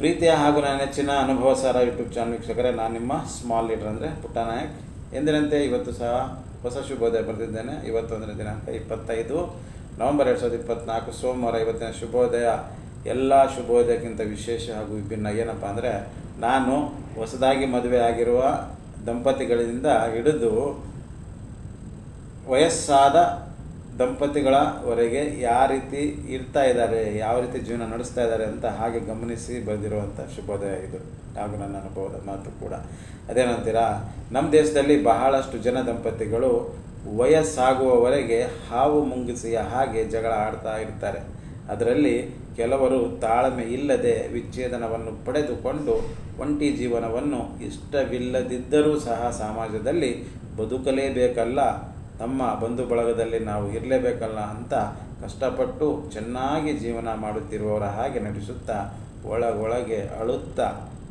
ಪ್ರೀತಿಯ ಹಾಗೂ ನನ್ನ ನೆಚ್ಚಿನ ಅನುಭವ ಸಾರ ಯೂಟ್ಯೂಬ್ ಚಾನಲ್ ವೀಕ್ಷಕರೇ, ನಾನು ನಿಮ್ಮ ಸ್ಮಾಲ್ ಲೀಡರ್ ಅಂದರೆ ಪುಟ್ಟ ನಾಯಕ್. ಎಂದಿನಂತೆ ಇವತ್ತು ಸಹ ಹೊಸ ಶುಭೋದಯ ಬರೆದಿದ್ದೇನೆ. ಇವತ್ತೊಂದನೇ ದಿನಾಂಕ ಇಪ್ಪತ್ತೈದು. ನವೆಂಬರ್ ಎರಡು ಸಾವಿರದ ಇಪ್ಪತ್ತ್ನಾಲ್ಕು ಸೋಮವಾರ ಇವತ್ತಿನ ಶುಭೋದಯ. ಎಲ್ಲ ಶುಭೋದಯಕ್ಕಿಂತ ವಿಶೇಷ ಹಾಗೂ ವಿಭಿನ್ನ ಏನಪ್ಪ ಅಂದರೆ, ನಾನು ಹೊಸದಾಗಿ ಮದುವೆ ಆಗಿರುವ ದಂಪತಿಗಳಿಂದ ಹಿಡಿದು ವಯಸ್ಸಾದ ದಂಪತಿಗಳವರೆಗೆ ಯಾವ ರೀತಿ ಇರ್ತಾ ಇದ್ದಾರೆ, ಯಾವ ರೀತಿ ಜೀವನ ನಡೆಸ್ತಾ ಇದ್ದಾರೆ ಅಂತ ಹಾಗೆ ಗಮನಿಸಿ ಬರೆದಿರುವಂಥ ಶುಭೋದಯ ಇದು. ಹಾಗೂ ನನ್ನ ಅನುಭವದ ಮಾತು ಕೂಡ. ಅದೇನಂತೀರಾ ನಮ್ಮ ದೇಶದಲ್ಲಿ ಬಹಳಷ್ಟು ಜನ ದಂಪತಿಗಳು ವಯಸ್ಸಾಗುವವರೆಗೆ ಹಾವು ಮುಂಗಿಸಿಯ ಹಾಗೆ ಜಗಳ ಆಡ್ತಾ ಇರ್ತಾರೆ. ಅದರಲ್ಲಿ ಕೆಲವರು ತಾಳ್ಮೆ ಇಲ್ಲದೆ ವಿಚ್ಛೇದನವನ್ನು ಪಡೆದುಕೊಂಡು ಒಂಟಿ ಜೀವನವನ್ನು ಇಷ್ಟವಿಲ್ಲದಿದ್ದರೂ ಸಹ ಸಮಾಜದಲ್ಲಿ ಬದುಕಲೇಬೇಕಲ್ಲ. ತಮ್ಮ ಬಂಧು ಬಳಗದಲ್ಲಿ ನಾವು ಇರಲೇಬೇಕಲ್ಲ ಅಂತ ಕಷ್ಟಪಟ್ಟು ಚೆನ್ನಾಗಿ ಜೀವನ ಮಾಡುತ್ತಿರುವವರ ಹಾಗೆ ನಟಿಸುತ್ತಾ ಒಳಗೊಳಗೆ ಅಳುತ್ತಾ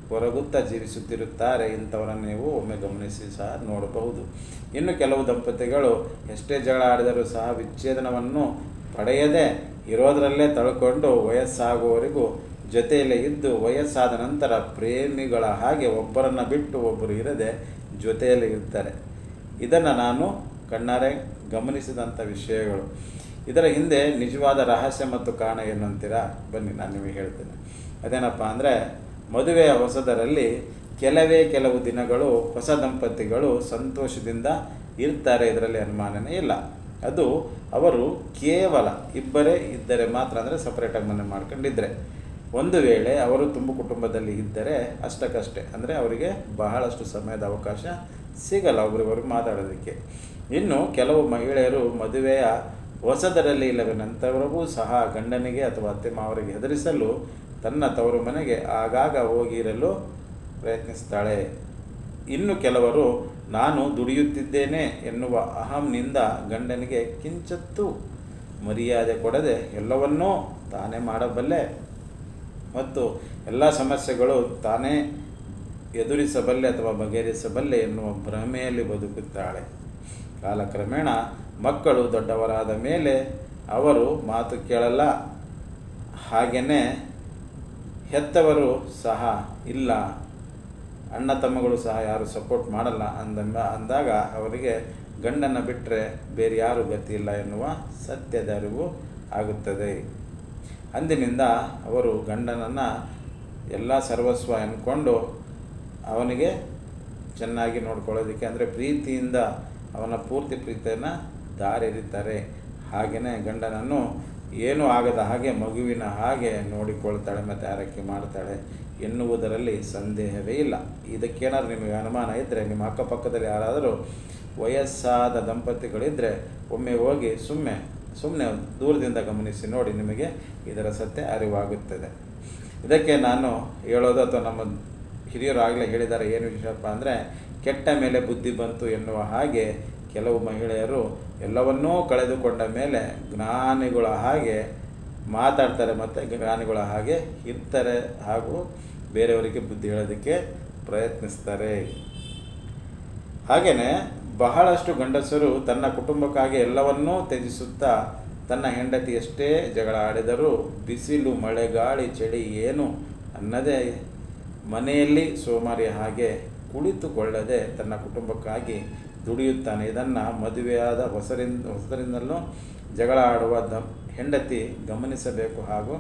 ಹೊರಗುತ್ತಾ ಜೀವಿಸುತ್ತಿರುತ್ತಾರೆ ಇಂಥವರನ್ನು ನೀವು ಒಮ್ಮೆ ಗಮನಿಸಿ ಸಹ ನೋಡಬಹುದು. ಇನ್ನು ಕೆಲವು ದಂಪತಿಗಳು ಎಷ್ಟೇ ಜಗಳ ಆಡಿದರೂ ಸಹ ವಿಚ್ಛೇದನವನ್ನು ಪಡೆಯದೆ ಇರೋದರಲ್ಲೇ ತಳ್ಕೊಂಡು ವಯಸ್ಸಾಗುವವರೆಗೂ ಜೊತೆಯಲ್ಲೇ ಇದ್ದು ವಯಸ್ಸಾದ ನಂತರ ಪ್ರೇಮಿಗಳ ಹಾಗೆ ಒಬ್ಬರನ್ನು ಬಿಟ್ಟು ಒಬ್ಬರು ಇರದೆ ಜೊತೆಯಲ್ಲೇ ಇರ್ತಾರೆ. ಇದನ್ನು ನಾನು ಕಣ್ಣಾರೆ ಗಮನಿಸಿದಂಥ ವಿಷಯಗಳು. ಇದರ ಹಿಂದೆ ನಿಜವಾದ ರಹಸ್ಯ ಮತ್ತು ಕಾರಣ ಏನು ಬನ್ನಿ, ನಾನು ನಿಮಗೆ ಹೇಳ್ತೇನೆ. ಅದೇನಪ್ಪ ಅಂದರೆ, ಮದುವೆಯ ಹೊಸದರಲ್ಲಿ ಕೆಲವೇ ಕೆಲವು ದಿನಗಳು ಹೊಸ ದಂಪತಿಗಳು ಸಂತೋಷದಿಂದ ಇರ್ತಾರೆ, ಇದರಲ್ಲಿ ಅನುಮಾನನೇ ಇಲ್ಲ. ಅದು ಅವರು ಕೇವಲ ಇಬ್ಬರೇ ಇದ್ದರೆ ಮಾತ್ರ ಅಂದರೆ ಸಪ್ರೇಟಾಗಿ ಮನೆ ಮಾಡ್ಕೊಂಡಿದ್ದರೆ ಒಂದು ವೇಳೆ ಅವರು ತುಂಬ ಕುಟುಂಬದಲ್ಲಿ ಇದ್ದರೆ ಅಷ್ಟಕ್ಕಷ್ಟೇ. ಅಂದರೆ ಅವರಿಗೆ ಬಹಳಷ್ಟು ಸಮಯದ ಅವಕಾಶ ಸಿಗಲ್ಲ ಒಬ್ರಿಗೊಬ್ರು ಮಾತಾಡೋದಕ್ಕೆ. ಇನ್ನು ಕೆಲವು ಮಹಿಳೆಯರು ಮದುವೆಯ ಹೊಸದರಲ್ಲಿ ಇಲ್ಲವೇ ನಂತರವೂ ಸಹ ಗಂಡನಿಗೆ ಅಥವಾ ಅತ್ತೆ ಮಾವರಿಗೆ ಹೆದರಿಸಲು ತನ್ನ ತವರು ಮನೆಗೆ ಆಗಾಗ ಹೋಗಿರಲು ಪ್ರಯತ್ನಿಸ್ತಾಳೆ. ಇನ್ನು ಕೆಲವರು, ನಾನು ದುಡಿಯುತ್ತಿದ್ದೇನೆ ಎನ್ನುವ ಅಹಂನಿಂದ ಗಂಡನಿಗೆ ಕಿಂಚತ್ತು ಮರ್ಯಾದೆ ಕೊಡದೆ ಎಲ್ಲವನ್ನೂ ತಾನೇ ಮಾಡಬಲ್ಲೆ. ಮತ್ತು ಎಲ್ಲ ಸಮಸ್ಯೆಗಳು ತಾನೇ ಎದುರಿಸಬಲ್ಲೆ ಅಥವಾ ಬಗೆಹರಿಸಬಲ್ಲೆ ಎನ್ನುವ ಭ್ರಮೆಯಲ್ಲಿ ಬದುಕುತ್ತಾಳೆ. ಕಾಲಕ್ರಮೇಣ ಮಕ್ಕಳು ದೊಡ್ಡವರಾದ ಮೇಲೆ ಅವರು ಮಾತು ಕೇಳಲ್ಲ. ಹಾಗೆಯೇ ಹೆತ್ತವರು ಸಹ ಇಲ್ಲ. ಅಣ್ಣ ತಮ್ಮಗಳು ಸಹ ಯಾರು ಸಪೋರ್ಟ್ ಮಾಡಲ್ಲ ಅಂದ ಅಂದಾಗ ಅವರಿಗೆ ಗಂಡನ ಬಿಟ್ಟರೆ ಬೇರೆ ಯಾರು ಗತಿ ಇಲ್ಲ ಎನ್ನುವ ಸತ್ಯದ ಅರಿವು ಆಗುತ್ತದೆ. ಅಂದಿನಿಂದ ಅವರು ಗಂಡನನ್ನು ಎಲ್ಲ ಸರ್ವಸ್ವ ಅಂದ್ಕೊಂಡು ಅವನಿಗೆ ಚೆನ್ನಾಗಿ ನೋಡ್ಕೊಳ್ಳೋದಕ್ಕೆ ಅಂದರೆ ಪ್ರೀತಿಯಿಂದ ಅವನ ಪೂರ್ತಿ ಪ್ರೀತಿಯನ್ನು ದಾರೆರಿತಾರೆ. ಹಾಗೆಯೇ ಗಂಡನನ್ನು ಏನೂ ಆಗದ ಹಾಗೆ ಮಗುವಿನ ಹಾಗೆ ನೋಡಿಕೊಳ್ತಾಳೆ ಮತ್ತು ಆರೈಕೆ ಮಾಡ್ತಾಳೆ ಎನ್ನುವುದರಲ್ಲಿ ಸಂದೇಹವೇ ಇಲ್ಲ. ಇದಕ್ಕೇನಾದ್ರು ನಿಮಗೆ ಅನುಮಾನ ಇದ್ದರೆ ನಿಮ್ಮ ಅಕ್ಕಪಕ್ಕದಲ್ಲಿ ಯಾರಾದರೂ ವಯಸ್ಸಾದ ದಂಪತಿಗಳಿದ್ದರೆ ಒಮ್ಮೆ ಹೋಗಿ ಸುಮ್ಮನೆ ಸುಮ್ಮನೆ ದೂರದಿಂದ ಗಮನಿಸಿ ನೋಡಿ ನಿಮಗೆ ಇದರ ಸತ್ಯ ಅರಿವಾಗುತ್ತದೆ. ಇದಕ್ಕೆ ನಾನು ಹೇಳೋದು ಅಥವಾ ನಮ್ಮ ಹಿರಿಯರು ಆಗಲೇ ಹೇಳಿದ್ದಾರೆ, ಏನು ವಿಷಯಪ್ಪ ಅಂದರೆ, ಕೆಟ್ಟ ಮೇಲೆ ಬುದ್ಧಿ ಬಂತು ಎನ್ನುವ ಹಾಗೆ ಕೆಲವು ಮಹಿಳೆಯರು ಎಲ್ಲವನ್ನೂ ಕಳೆದುಕೊಂಡ ಮೇಲೆ ಜ್ಞಾನಿಗಳ ಹಾಗೆ ಮಾತಾಡ್ತಾರೆ ಮತ್ತು ಜ್ಞಾನಿಗಳ ಹಾಗೆ ಇರ್ತಾರೆ ಹಾಗೂ ಬೇರೆಯವರಿಗೆ ಬುದ್ಧಿ ಹೇಳೋದಕ್ಕೆ ಪ್ರಯತ್ನಿಸ್ತಾರೆ. ಹಾಗೆಯೇ ಬಹಳಷ್ಟು ಗಂಡಸರು ತನ್ನ ಕುಟುಂಬಕ್ಕಾಗಿ ಎಲ್ಲವನ್ನೂ ತ್ಯಜಿಸುತ್ತಾ ತನ್ನ ಹೆಂಡತಿ ಎಷ್ಟೇ ಜಗಳ ಆಡಿದರೂ, ಬಿಸಿಲು ಮಳೆ ಗಾಳಿ ಚಳಿ ಏನು ಅನ್ನದೇ ಮನೆಯಲ್ಲಿ ಸೋಮಾರಿ ಹಾಗೆ ಕುಳಿತುಕೊಳ್ಳದೆ ತನ್ನ ಕುಟುಂಬಕ್ಕಾಗಿ ದುಡಿಯುತ್ತಾನೆ. ಇದನ್ನು ಮದುವೆಯಾದ ಹೊಸರಿಂದ ಹೊಸರಿಂದಲೂ ಜಗಳ ಆಡುವ ದ, ಹೆಂಡತಿ ಗಮನಿಸಬೇಕು ಹಾಗೂ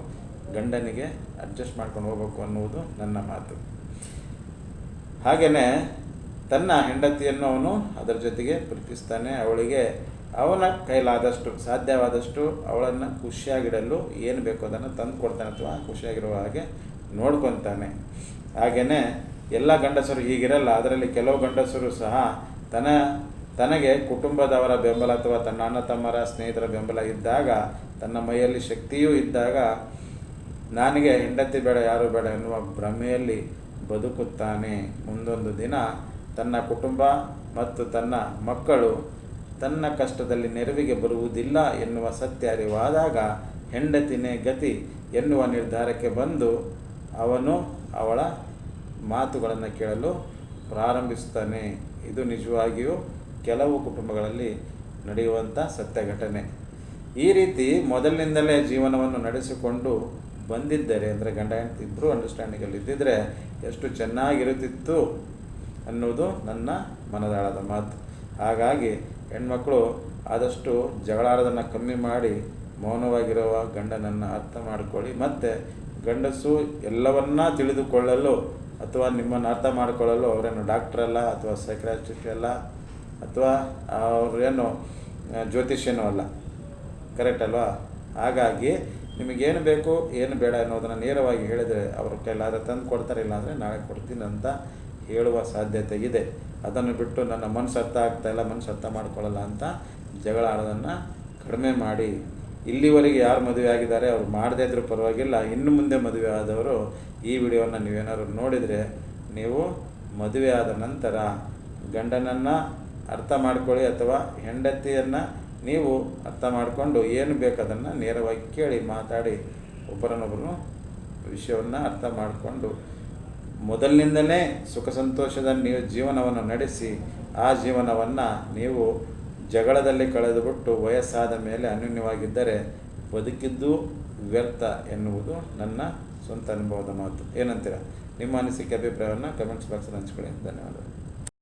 ಗಂಡನಿಗೆ ಅಡ್ಜಸ್ಟ್ ಮಾಡ್ಕೊಂಡು ಹೋಗಬೇಕು ಅನ್ನುವುದು ನನ್ನ ಮಾತು. ಹಾಗೆಯೇ ತನ್ನ ಹೆಂಡತಿಯನ್ನು ಅವನು ಅದರ ಜೊತೆಗೆ ಪ್ರೀತಿಸ್ತಾನೆ. ಅವಳಿಗೆ ಅವನ ಕೈಲಾದಷ್ಟು, ಸಾಧ್ಯವಾದಷ್ಟು ಅವಳನ್ನು ಖುಷಿಯಾಗಿಡಲು ಏನು ಬೇಕೋ ಅದನ್ನು ತಂದು ಕೊಡ್ತಾನೆ ಅಥವಾ ಖುಷಿಯಾಗಿರುವ ಹಾಗೆ ನೋಡ್ಕೊತಾನೆ. ಹಾಗೆಯೇ ಎಲ್ಲ ಗಂಡಸರು ಹೀಗಿರಲ್ಲ, ಅದರಲ್ಲಿ ಕೆಲವು ಗಂಡಸರು ಸಹ ತನ್ನ ತನಗೆ ಕುಟುಂಬದವರ ಬೆಂಬಲ ಅಥವಾ ತನ್ನ ಅಣ್ಣ, ತಮ್ಮರ ಸ್ನೇಹಿತರ ಬೆಂಬಲ ಇದ್ದಾಗ, ತನ್ನ ಮೈಯಲ್ಲಿ ಶಕ್ತಿಯೂ ಇದ್ದಾಗ, ನನಗೆ ಹೆಂಡತಿ ಬೇಡ, ಯಾರು ಬೇಡ ಎನ್ನುವ ಭ್ರಮೆಯಲ್ಲಿ ಬದುಕುತ್ತಾನೆ. ಮುಂದೊಂದು ದಿನ ತನ್ನ ಕುಟುಂಬ ಮತ್ತು ತನ್ನ ಮಕ್ಕಳು ತನ್ನ ಕಷ್ಟದಲ್ಲಿ ನೆರವಿಗೆ ಬರುವುದಿಲ್ಲ ಎನ್ನುವ ಸತ್ಯ ಅರಿವಾದಾಗ ಹೆಂಡತಿನೇ ಗತಿ ಎನ್ನುವ ನಿರ್ಧಾರಕ್ಕೆ ಬಂದು ಅವನು ಅವಳ ಮಾತುಗಳನ್ನು ಕೇಳಲು ಪ್ರಾರಂಭಿಸುತ್ತಾನೆ. ಇದು ನಿಜವಾಗಿಯೂ ಕೆಲವು ಕುಟುಂಬಗಳಲ್ಲಿ ನಡೆಯುವಂಥ ಸತ್ಯ ಘಟನೆ ಈ ರೀತಿ ಮೊದಲಿನಿಂದಲೇ ಜೀವನವನ್ನು ನಡೆಸಿಕೊಂಡು ಬಂದಿದ್ದರೆ, ಅಂದರೆ ಗಂಡ ಹೆಂಡತಿ ಇಬ್ಬರು ಅಂಡರ್ಸ್ಟ್ಯಾಂಡಿಂಗಲ್ಲಿ ಇದ್ದಿದ್ದರೆ ಎಷ್ಟು ಚೆನ್ನಾಗಿರುತ್ತಿತ್ತು ಅನ್ನೋದು ನನ್ನ ಮನದಾಳದ ಮಾತು. ಹಾಗಾಗಿ ಹೆಣ್ಮಕ್ಕಳು ಆದಷ್ಟು ಜಗಳಾರದನ್ನು ಕಮ್ಮಿ ಮಾಡಿ, ಮೌನವಾಗಿರುವ ಗಂಡನನ್ನು ಅರ್ಥ ಮಾಡಿಕೊಳ್ಳಿ, ಮತ್ತು ಗಂಡಸು ಎಲ್ಲವನ್ನ ತಿಳಿದುಕೊಳ್ಳಲು ಅಥವಾ ನಿಮ್ಮನ್ನು ಅರ್ಥ ಮಾಡಿಕೊಳ್ಳಲು ಅವರೇನು ಡಾಕ್ಟರ್ ಅಲ್ಲ ಅಥವಾ ಸೈಕ್ರಾಟಿಸ್ಟ್ ಅಲ್ಲ ಅಥವಾ ಅವರೇನು ಜ್ಯೋತಿಷ್ಯನೂ ಅಲ್ಲ. ಕರೆಕ್ಟ್ ಅಲ್ವಾ? ಹಾಗಾಗಿ ನಿಮಗೇನು ಬೇಕು, ಏನು ಬೇಡ ಅನ್ನೋದನ್ನು ನೇರವಾಗಿ ಹೇಳಿದರೆ ಅವ್ರ ಕೈಲಾದ್ರೆ ತಂದು ಕೊಡ್ತಾರೆ, ಇಲ್ಲಾಂದರೆ ನಾಳೆ ಕೊಡ್ತೀನಿ ಅಂತ ಹೇಳುವ ಸಾಧ್ಯತೆ ಇದೆ. ಅದನ್ನು ಬಿಟ್ಟು ನನ್ನ ಮನಸ್ಸು ಅರ್ಥ ಆಗ್ತಾಯಿಲ್ಲ ಮನಸ್ಸು ಅರ್ಥ ಮಾಡ್ಕೊಳ್ಳಲ್ಲ ಅಂತ ಜಗಳ ಆಡೋದನ್ನು ಕಡಿಮೆ ಮಾಡಿ ಇಲ್ಲಿವರೆಗೆ ಯಾರು ಮದುವೆ ಆಗಿದ್ದಾರೆ ಅವ್ರು ಮಾಡದೇ ಇದ್ರೂ ಪರವಾಗಿಲ್ಲ, ಇನ್ನು ಮುಂದೆ ಮದುವೆ ಆದವರು ಈ ವಿಡಿಯೋವನ್ನು ನೀವೇನಾದ್ರು ನೋಡಿದರೆ ನೀವು ಮದುವೆ ಆದ ನಂತರ ಗಂಡನನ್ನು ಅರ್ಥ ಮಾಡ್ಕೊಳ್ಳಿ ಅಥವಾ ಹೆಂಡತಿಯನ್ನು ನೀವು ಅರ್ಥ ಮಾಡಿಕೊಂಡು ಏನು ಬೇಕು ಅದನ್ನು ನೇರವಾಗಿ ಕೇಳಿ ಮಾತಾಡಿ ಒಬ್ಬರನ್ನೊಬ್ಬರು ವಿಷಯವನ್ನು ಅರ್ಥ ಮಾಡಿಕೊಂಡು. ಮೊದಲಿನಿಂದಲೇ ಸುಖ ಸಂತೋಷದ ನೀವು ಜೀವನವನ್ನು ನಡೆಸಿ, ಆ ಜೀವನವನ್ನು ನೀವು ಜಗಳದಲ್ಲಿ ಕಳೆದುಬಿಟ್ಟು ವಯಸ್ಸಾದ ಮೇಲೆ ಅನ್ಯೂನ್ಯವಾಗಿದ್ದರೆ ಬದುಕಿದ್ದು ವ್ಯರ್ಥ ಎನ್ನುವುದು ನನ್ನ ಸ್ವಂತ ಅನುಭವದ ಮಾತು. ಏನಂತೀರ? ನಿಮ್ಮ ಅನಿಸಿಕೆ, ಅಭಿಪ್ರಾಯವನ್ನು ಕಮೆಂಟ್ಸ್ ಬಾಕ್ಸಲ್ಲಿ ಹಂಚ್ಕೊಳ್ಳಿ. ಧನ್ಯವಾದಗಳು.